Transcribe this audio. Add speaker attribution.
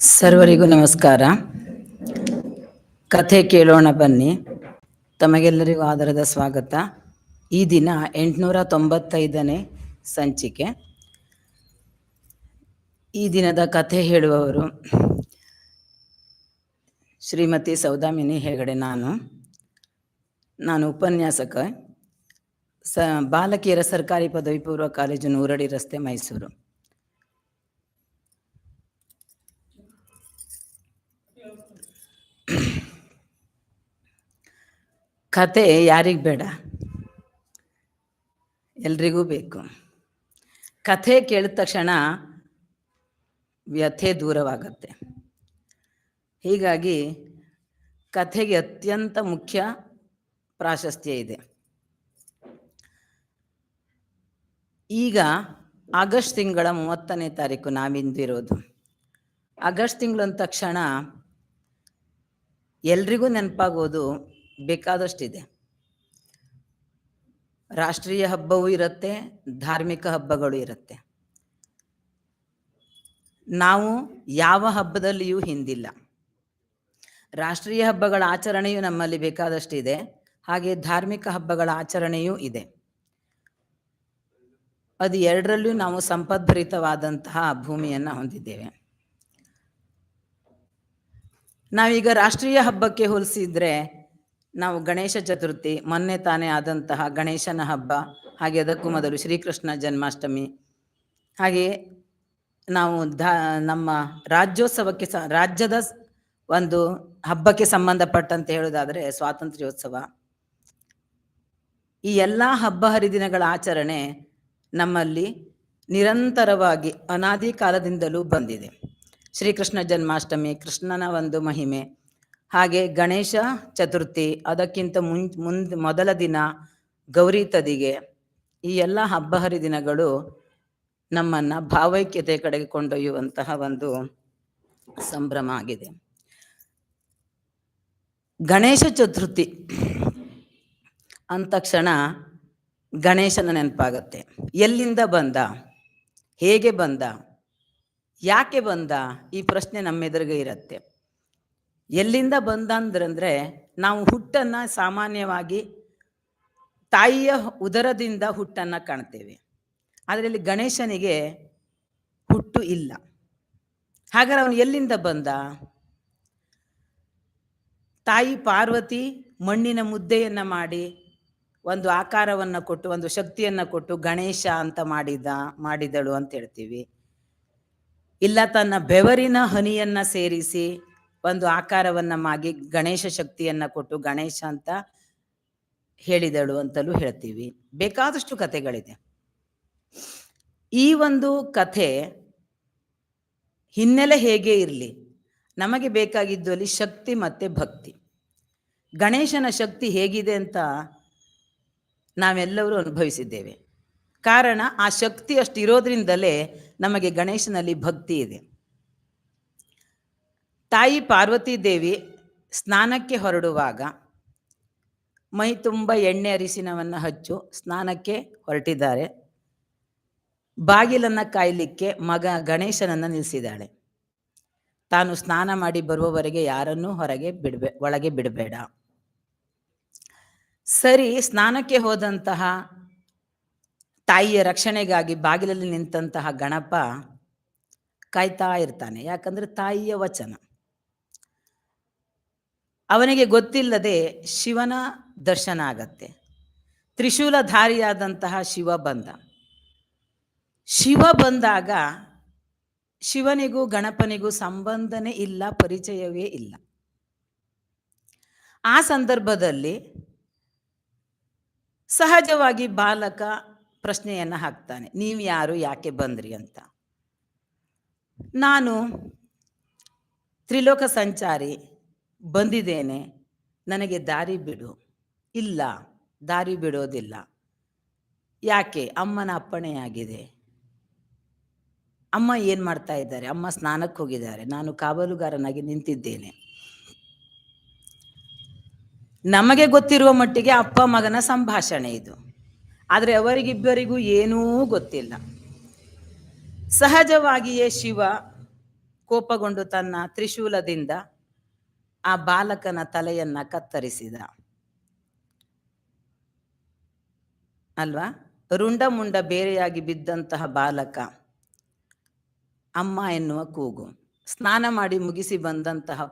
Speaker 1: ಸರ್ವರಿಗೂ ನಮಸ್ಕಾರ. ಕಥೆ ಕೇಳೋಣ ಬನ್ನಿ. ತಮಗೆಲ್ಲರಿಗೂ ಆದರದ ಸ್ವಾಗತ. ಈ ದಿನ ಎಂಟುನೂರ ತೊಂಬತ್ತೈದನೇ ಸಂಚಿಕೆ. ಈ ದಿನದ ಕಥೆ ಹೇಳುವವರು ಶ್ರೀಮತಿ ಸೌದಾಮಿನಿ ಹೆಗಡೆ ನಾನು. ನಾನು ಉಪನ್ಯಾಸಕ. ಸ, ಬಾಲಕಿಯರ ಸರ್ಕಾರಿ ಪದವಿ ಪೂರ್ವ ಕಾಲೇಜು ನೂರಡಿ ರಸ್ತೆ ಮೈಸೂರು. ಕತೆ ಯಾರಿಗೆ ಬೇಡ? ಎಲ್ರಿಗೂ ಬೇಕು. ಕಥೆ ಕೇಳಿದ ತಕ್ಷಣ ವ್ಯಥೆ ದೂರವಾಗತ್ತೆ. ಹೀಗಾಗಿ ಕಥೆಗೆ ಅತ್ಯಂತ ಮುಖ್ಯ ಪ್ರಾಶಸ್ತ್ಯ ಇದೆ. ಈಗ ಆಗಸ್ಟ್ ತಿಂಗಳ ಮೂವತ್ತನೇ ತಾರೀಕು ನಾವಿಂದಿರೋದು ಆಗಸ್ಟ್ ತಿಂಗಳು ಅಂದ ತಕ್ಷಣ ಎಲ್ರಿಗೂ ನೆನಪಾಗೋದು ಬೇಕಾದಷ್ಟಿದೆ. ರಾಷ್ಟ್ರೀಯ ಹಬ್ಬವೂ ಇರುತ್ತೆ, ಧಾರ್ಮಿಕ ಹಬ್ಬಗಳು ಇರುತ್ತೆ. ನಾವು ಯಾವ ಹಬ್ಬದಲ್ಲಿಯೂ ಹಿಂದಿಲ್ಲ. ರಾಷ್ಟ್ರೀಯ ಹಬ್ಬಗಳ ಆಚರಣೆಯು ನಮ್ಮಲ್ಲಿ ಬೇಕಾದಷ್ಟಿದೆ, ಹಾಗೆ ಧಾರ್ಮಿಕ ಹಬ್ಬಗಳ ಆಚರಣೆಯೂ ಇದೆ. ಅದು ಎರಡರಲ್ಲೂ ನಾವು ಸಂಪದ್ಭರಿತವಾದಂತಹ ಭೂಮಿಯನ್ನು ಹೊಂದಿದ್ದೇವೆ. ನಾವೀಗ ರಾಷ್ಟ್ರೀಯ ಹಬ್ಬಕ್ಕೆ ಹೋಲಿಸಿದ್ರೆ ನಾವು ಗಣೇಶ ಚತುರ್ಥಿ, ಮೊನ್ನೆ ತಾನೇ ಆದಂತಹ ಗಣೇಶನ ಹಬ್ಬ, ಹಾಗೆ ಅದಕ್ಕೂ ಮೊದಲು ಶ್ರೀಕೃಷ್ಣ ಜನ್ಮಾಷ್ಟಮಿ. ಹಾಗೆಯೇ ನಾವು ದ ನಮ್ಮ ರಾಜ್ಯೋತ್ಸವಕ್ಕೆ ಸ, ರಾಜ್ಯದ ಒಂದು ಹಬ್ಬಕ್ಕೆ ಸಂಬಂಧಪಟ್ಟಂತೆ ಹೇಳೋದಾದರೆ ಸ್ವಾತಂತ್ರ್ಯೋತ್ಸವ. ಈ ಎಲ್ಲ ಹಬ್ಬ ಹರಿದಿನಗಳ ಆಚರಣೆ ನಮ್ಮಲ್ಲಿ ನಿರಂತರವಾಗಿ ಅನಾದಿ ಕಾಲದಿಂದಲೂ ಬಂದಿದೆ. ಶ್ರೀಕೃಷ್ಣ ಜನ್ಮಾಷ್ಟಮಿ, ಕೃಷ್ಣನ ಒಂದು ಮಹಿಮೆ ಹಾಗೆ ಗಣೇಶ ಚತುರ್ಥಿ, ಅದಕ್ಕಿಂತ ಮುನ್ ಮುಂದ್, ಮೊದಲ ದಿನ ಗೌರಿ ತದಿಗೆ ಈ ಎಲ್ಲ ಹಬ್ಬ ಹರಿದಿನಗಳು ನಮ್ಮನ್ನ ಭಾವೈಕ್ಯತೆ ಕಡೆಗೆ ಕೊಂಡೊಯ್ಯುವಂತಹ ಒಂದು ಸಂಭ್ರಮ ಆಗಿದೆ. ಗಣೇಶ ಚತುರ್ಥಿ ಅಂತಕ್ಷಣ ಗಣೇಶನ ನೆನಪಾಗತ್ತೆ. ಎಲ್ಲಿಂದ ಬಂದ? ಹೇಗೆ ಬಂದ? ಯಾಕೆ ಬಂದ? ಈ ಪ್ರಶ್ನೆ ನಮ್ಮೆದುರಿಗೆ ಇರುತ್ತೆ. ಎಲ್ಲಿಂದ ಬಂದಂದ್ರಂದ್ರೆ ನಾವು ಹುಟ್ಟನ್ನ ಸಾಮಾನ್ಯವಾಗಿ ತಾಯಿಯ ಉದರದಿಂದ ಹುಟ್ಟನ್ನ ಕಾಣ್ತೇವೆ. ಅದರಲ್ಲಿ ಗಣೇಶನಿಗೆ ಹುಟ್ಟು ಇಲ್ಲ. ಹಾಗಾದ್ರೆ ಅವನು ಎಲ್ಲಿಂದ ಬಂದ? ತಾಯಿ ಪಾರ್ವತಿ ಮಣ್ಣಿನ ಮುದ್ದೆಯನ್ನ ಮಾಡಿ, ಒಂದು ಆಕಾರವನ್ನು ಕೊಟ್ಟು, ಒಂದು ಶಕ್ತಿಯನ್ನ ಕೊಟ್ಟು ಗಣೇಶ ಅಂತ ಮಾಡಿದ, ಮಾಡಿದಳು ಅಂತ ಹೇಳ್ತೀವಿ. ಇಲ್ಲ ತನ್ನ ಬೆವರಿನ ಹನಿಯನ್ನ ಸೇರಿಸಿ ಒಂದು ಆಕಾರವನ್ನ ಮಾಗಿ ಗಣೇಶ ಶಕ್ತಿಯನ್ನ ಕೊಟ್ಟು ಗಣೇಶ ಅಂತ ಹೇಳಿದಳು ಅಂತಲೂ ಹೇಳ್ತೀವಿ. ಬೇಕಾದಷ್ಟು ಕಥೆಗಳಿದೆ. ಈ ಒಂದು ಕಥೆ ಹಿನ್ನೆಲೆ ಹೇಗೆ ಇರಲಿ? ನಮಗೆ ಬೇಕಾಗಿದ್ದು ಅಲ್ಲಿ ಶಕ್ತಿ ಮತ್ತೆ ಭಕ್ತಿ. ಗಣೇಶನ ಶಕ್ತಿ ಹೇಗಿದೆ ಅಂತ ನಾವೆಲ್ಲರೂ ಅನುಭವಿಸಿದ್ದೇವೆ. ಕಾರಣ ಆ ಶಕ್ತಿ ಅಷ್ಟು ಇರೋದ್ರಿಂದಲೇ ನಮಗೆ ಗಣೇಶನಲ್ಲಿ ಭಕ್ತಿ ಇದೆ. ತಾಯಿ ಪಾರ್ವತಿ ದೇವಿ ಸ್ನಾನಕ್ಕೆ ಹೊರಡುವಾಗ ಮೈ ತುಂಬ ಎಣ್ಣೆ ಅರಿಸಿನವನ್ನು ಹಚ್ಚು, ಸ್ನಾನಕ್ಕೆ ಹೊರಟಿದ್ದಾರೆ. ಬಾಗಿಲನ್ನು ಕಾಯಲಿಕ್ಕೆ ಮಗ ಗಣೇಶನನ್ನು ನಿಲ್ಲಿಸಿದ್ದಾಳೆ ತಾನು ಸ್ನಾನ ಮಾಡಿ ಬರುವವರೆಗೆ ಯಾರನ್ನೂ ಹೊರಗೆ ಬಿಡಬೇ, ಒಳಗೆ ಬಿಡಬೇಡ. ಸರಿ, ಸ್ನಾನಕ್ಕೆ ಹೋದಂತಹ ತಾಯಿಯ ರಕ್ಷಣೆಗಾಗಿ ಬಾಗಿಲಲ್ಲಿ ನಿಂತಹ ಗಣಪ ಕಾಯ್ತಾ ಇರ್ತಾನೆ. ಯಾಕಂದ್ರೆ ತಾಯಿಯ ವಚನ. ಅವನಿಗೆ ಗೊತ್ತಿಲ್ಲದೆ ಶಿವನ ದರ್ಶನ ಆಗತ್ತೆ. ತ್ರಿಶೂಲಧಾರಿಯಾದಂತಹ ಶಿವ ಬಂದ. ಶಿವ ಬಂದಾಗ ಶಿವನಿಗೂ ಗಣಪನಿಗೂ ಸಂಬಂಧನೇ ಇಲ್ಲ, ಪರಿಚಯವೇ ಇಲ್ಲ. ಆ ಸಂದರ್ಭದಲ್ಲಿ ಸಹಜವಾಗಿ ಬಾಲಕ ಪ್ರಶ್ನೆಯನ್ನು ಹಾಕ್ತಾನೆ, ನೀವು ಯಾರು, ಯಾಕೆ ಬಂದ್ರಿ? ಅಂತ. ನಾನು ತ್ರಿಲೋಕ ಸಂಚಾರಿ ಬಂದಿದ್ದೇನೆ. ನನಗೆ ದಾರಿ ಬಿಡು. ಇಲ್ಲ, ದಾರಿ ಬಿಡೋದಿಲ್ಲ. ಯಾಕೆ? ಅಮ್ಮನ ಅಪ್ಪಣೆಯಾಗಿದೆ ಅಮ್ಮ ಏನು ಮಾಡ್ತಾ ಇದ್ದಾರೆ? ಅಮ್ಮ ಸ್ನಾನಕ್ಕೆ ಹೋಗಿದ್ದಾರೆ. ನಾನು ಕಾವಲುಗಾರನಾಗಿ ನಿಂತಿದ್ದೇನೆ. ನಮಗೆ ಗೊತ್ತಿರುವ ಮಟ್ಟಿಗೆ ಅಪ್ಪ ಮಗನ ಸಂಭಾಷಣೆ ಇದು. ಆದರೆ ಅವರಿಗಿಬ್ಬರಿಗೂ ಏನೂ ಗೊತ್ತಿಲ್ಲ. ಸಹಜವಾಗಿಯೇ ಶಿವ ಕೋಪಗೊಂಡು ತನ್ನ ತ್ರಿಶೂಲದಿಂದ ಆ ಬಾಲಕನ ತಲೆಯನ್ನ ಕತ್ತರಿಸಿದ. ಅಲ್ವಾ? ರುಂಡ ಮುಂಡ ಬೇರೆಯಾಗಿ ಬಿದ್ದಂತಹ ಬಾಲಕ ಅಮ್ಮ ಎನ್ನುವ ಕೂಗು. ಸ್ನಾನ ಮಾಡಿ ಮುಗಿಸಿ ಬಂದಂತಹ